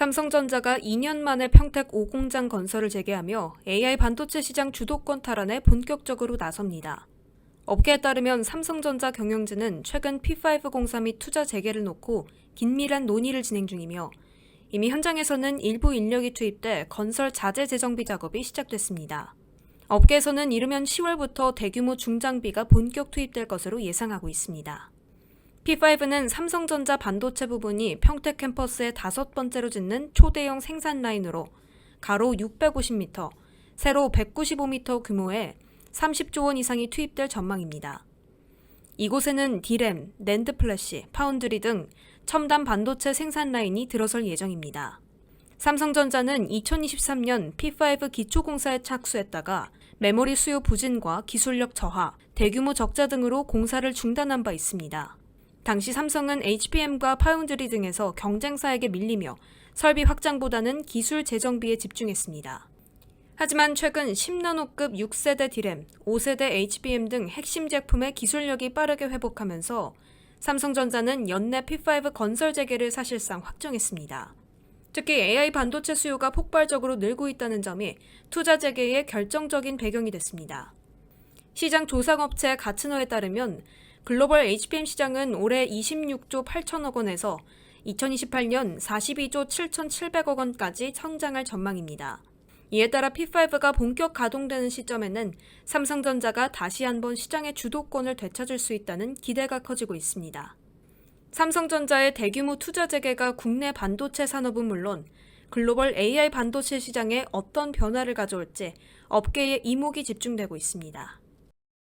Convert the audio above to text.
삼성전자가 2년 만에 평택 5공장 건설을 재개하며 AI 반도체 시장 주도권 탈환에 본격적으로 나섭니다. 업계에 따르면 삼성전자 경영진은 최근 P5 공사 및 투자 재개를 놓고 긴밀한 논의를 진행 중이며 이미 현장에서는 일부 인력이 투입돼 건설 자재 재정비 작업이 시작됐습니다. 업계에서는 이르면 10월부터 대규모 중장비가 본격 투입될 것으로 예상하고 있습니다. P5는 삼성전자 반도체 부분이 평택 캠퍼스의 다섯 번째로 짓는 초대형 생산 라인으로 가로 650m, 세로 195m 규모의 30조 원 이상이 투입될 전망입니다. 이곳에는 디램, 낸드 플래시, 파운드리 등 첨단 반도체 생산 라인이 들어설 예정입니다. 삼성전자는 2023년 P5 기초공사에 착수했다가 메모리 수요 부진과 기술력 저하, 대규모 적자 등으로 공사를 중단한 바 있습니다. 당시 삼성은 HBM과 파운드리 등에서 경쟁사에게 밀리며 설비 확장보다는 기술 재정비에 집중했습니다. 하지만 최근 10나노급 6세대 디램, 5세대 HBM 등 핵심 제품의 기술력이 빠르게 회복하면서 삼성전자는 연내 P5 건설 재개를 사실상 확정했습니다. 특히 AI 반도체 수요가 폭발적으로 늘고 있다는 점이 투자 재개의 결정적인 배경이 됐습니다. 시장 조사업체 가츠너에 따르면 글로벌 HBM 시장은 올해 26조 8천억 원에서 2028년 42조 7,700억 원까지 성장할 전망입니다. 이에 따라 P5가 본격 가동되는 시점에는 삼성전자가 다시 한번 시장의 주도권을 되찾을 수 있다는 기대가 커지고 있습니다. 삼성전자의 대규모 투자 재개가 국내 반도체 산업은 물론 글로벌 AI 반도체 시장에 어떤 변화를 가져올지 업계의 이목이 집중되고 있습니다.